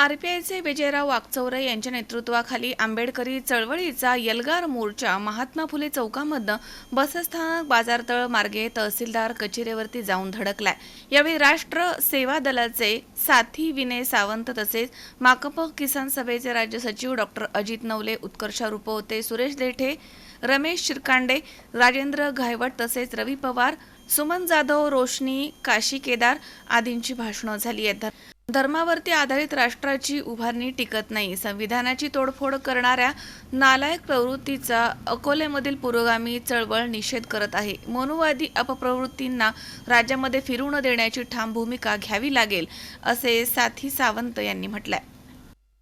आरपीआयचे विजयराव वागचौरे यांच्या नेतृत्वाखाली आंबेडकरी चळवळीचा यलगार मोर्चा महात्मा फुले चौकामधनं बसस्थानक बाजारतळ मार्गे तहसीलदार कचेरीवरती जाऊन धडकलाय. यावेळी राष्ट्र सेवा दलाचे साथी विनय सावंत तसेच माकप किसान सभेचे राज्य सचिव डॉक्टर अजित नवले उत्कर्षारूप होते सुरेश देठे रमेश शिरकांडे राजेंद्र घायवट तसेच रवी पवार सुमन जाधव रोशनी काशी केदार आदींची भाषणं झाली आहेत. धर्मावरती आधारित राष्ट्राची उभारणी टिकत नाही. संविधानाची तोडफोड करणाऱ्या नालायक प्रवृत्तीचा अकोल्यामधील पुरोगामी चळवळ निषेध करत आहे. मनुवादी अपप्रवृत्तींना राज्यामध्ये फिरू न देण्याची ठाम भूमिका घ्यावी लागेल असे साथी सावंत यांनी म्हटलंय.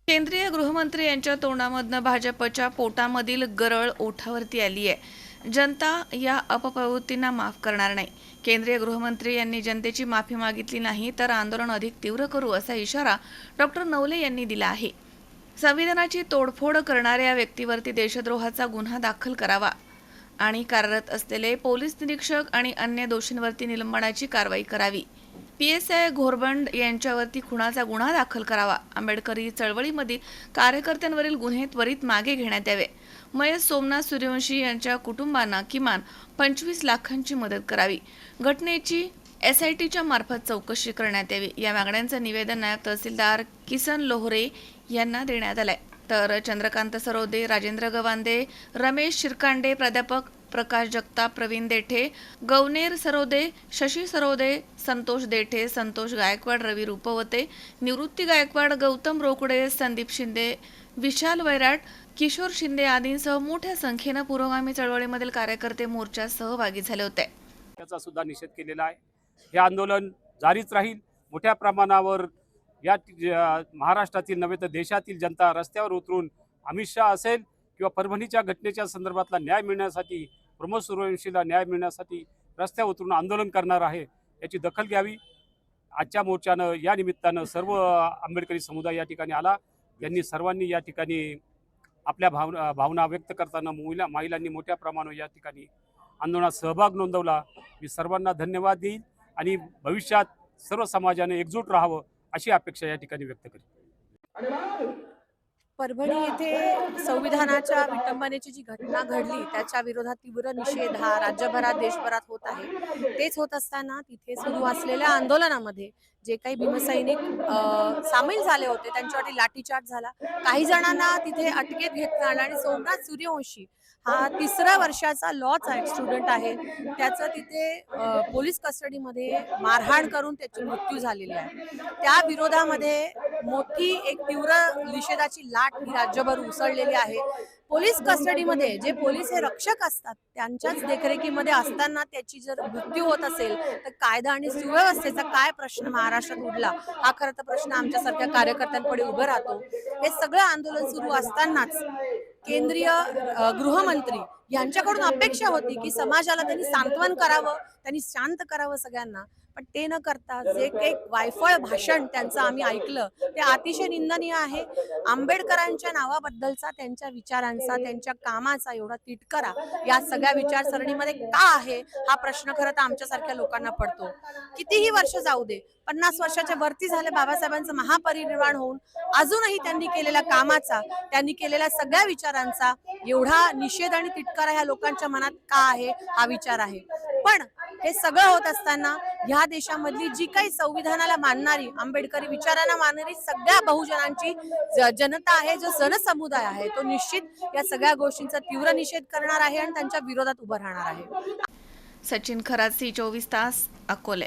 केंद्रीय गृहमंत्री यांच्या तोंडामधनं भाजपच्या पोटामधील गरळ ओठावरती आली आहे जनता या अपप्रवृत्तींना माफ करणार नाही. केंद्रीय गृहमंत्री यांनी जनतेची माफी मागितली नाही तर आंदोलन अधिक तीव्र करू असा इशारा डॉक्टर नवले यांनी दिला आहे. संविधानाची तोडफोड करणाऱ्या व्यक्तीवरती देशद्रोहाचा गुन्हा दाखल करावा आणि कार्यरत असलेले पोलीस निरीक्षक आणि अन्य दोषींवरती निलंबनाची कारवाई करावी. पी एस आय घोरबंड यांच्यावरती खुणाचा गुन्हा दाखल करावा. आंबेडकरी चळवळीमधील कार्यकर्त्यांवरील गुन्हे त्वरित मागे घेण्यात यावे. मयत सोमनाथ सूर्यवंशी यांच्या कुटुंबांना किमान पंचवीस लाखांची मदत करावी. घटनेची एस आय टीच्या मार्फत चौकशी करण्यात यावी. या मागण्यांचं निवेदन नायब तहसीलदार किसन लोहरे यांना देण्यात आलंय. तर चंद्रकांत सरोदे राजेंद्र गवांदे रमेश शिरकांडे प्राध्यापक प्रकाश जगताप प्रवीण देठे गवनेर सरोदे शशी सरोदे संतोष देठे संतोष गायकवाड रवी रूपवते निवृत्ती गायकवाड गौतम रोकडे संदीप शिंदे विशाल वैराट किशोर शिंदे आदींसह मोठ्या संख्येनं पुरोगामी चळवळीमधील कार्यकर्ते मोर्चात सहभागी झाले होते. त्याचा सुद्धा निषेध केलेला आहे. हे आंदोलन जारीच राहील. मोठ्या प्रमाणावर या ज- महाराष्ट्रातील नव्हे तर देशातील जनता रस्त्यावर उतरून अमित शहा असेल किंवा परभणीच्या घटनेच्या संदर्भातला न्याय मिळण्यासाठी प्रमोद सूर्यवंशीला न्याय मिळण्यासाठी रस्त्यावर उतरून आंदोलन करणार आहे याची दखल घ्यावी. आजच्या मोर्चानं या निमित्तानं सर्व आंबेडकरी समुदाय या ठिकाणी आला. यांनी सर्वांनी या ठिकाणी आपल्या भावना भावना व्यक्त करताना महिला महिलांनी मोठ्या प्रमाणावर या ठिकाणी आंदोलनात सहभाग नोंदवला. मी सर्वांना धन्यवाद देईन आणि भविष्यात सर्व समाजाने एकजूट राहावं अशी अपेक्षा या ठिकाणी व्यक्त करेन. परभणी येथे संविधानाच्या विटंबनेची जी घटना घडली त्याच्या विरोधात तीव्र निषेध हा राज्यभरात देशभरात होत आहे. तेच होत असताना तिथे सुरू असलेल्या आंदोलनामध्ये जे काही भीमसैनिक सामील झाले होते त्यांच्यावरती लाठीचार्ज झाला. काही जणांना तिथे अटकेत घेतलं आलं आणि सोमनाथ सूर्यवंशी हा तिसऱ्या वर्षाचा लॉचा एक स्टुडंट आहे. त्याचं तिथे पोलीस कस्टडीमध्ये मारहाण करून त्याची मृत्यू झालेली आहे. त्या विरोधामध्ये मोठी एक तीव्र निषेधाची लाट ही राज्यभर उसळलेली आहे. पोलीस कस्टडीमध्ये जे पोलीस हे रक्षक असतात त्यांच्याच देखरेखीमध्ये असताना त्याची जर मृत्यू होत असेल तर कायदा आणि सुव्यवस्थेचा काय प्रश्न महाराष्ट्रात उडला? हा खरं तर प्रश्न आमच्यासारख्या कार्यकर्त्यांपुढे उभं राहतो. हे सगळं आंदोलन सुरू असतानाच केंद्रीय गृहमंत्री यांच्याकडून अपेक्षा होती की समाजाला त्यांनी सांत्वन करावं त्यांनी शांत करावं सगळ्यांना. पण ते न करता जे काही वायफळ भाषण त्यांचं आम्ही ऐकलं ते अतिशय निंदनीय आहे. आंबेडकरांच्या नावाबद्दलचा त्यांच्या विचारांचा त्यांच्या कामाचा एवढा तिटकरा या सगळ्या विचारसरणीमध्ये का आहे हा प्रश्न खरं तर आमच्यासारख्या लोकांना पडतो. कितीही वर्ष जाऊ दे पन्नास वर्षाच्या वरती झाले बाबासाहेबांचं महापरिनिर्वाण होऊन अजूनही त्यांनी केलेल्या कामाचा त्यांनी केलेल्या सगळ्या विचारांचा एवढा निषेध आणि तिटकारा ह्या लोकांच्या मनात का आहे हा विचार आहे. पण हे सगळं होत असताना ह्या देशामधली जी काही संविधानाला मानणारी आंबेडकरी विचारांना मानणारी सगळ्या बहुजनांची जनता आहे जो जनसमुदाय आहे तो निश्चित या सगळ्या गोष्टींचा तीव्र निषेध करणार आहे आणि त्यांच्या विरोधात उभं राहणार आहे. सचिन खरासी चोवीस तास अकोले.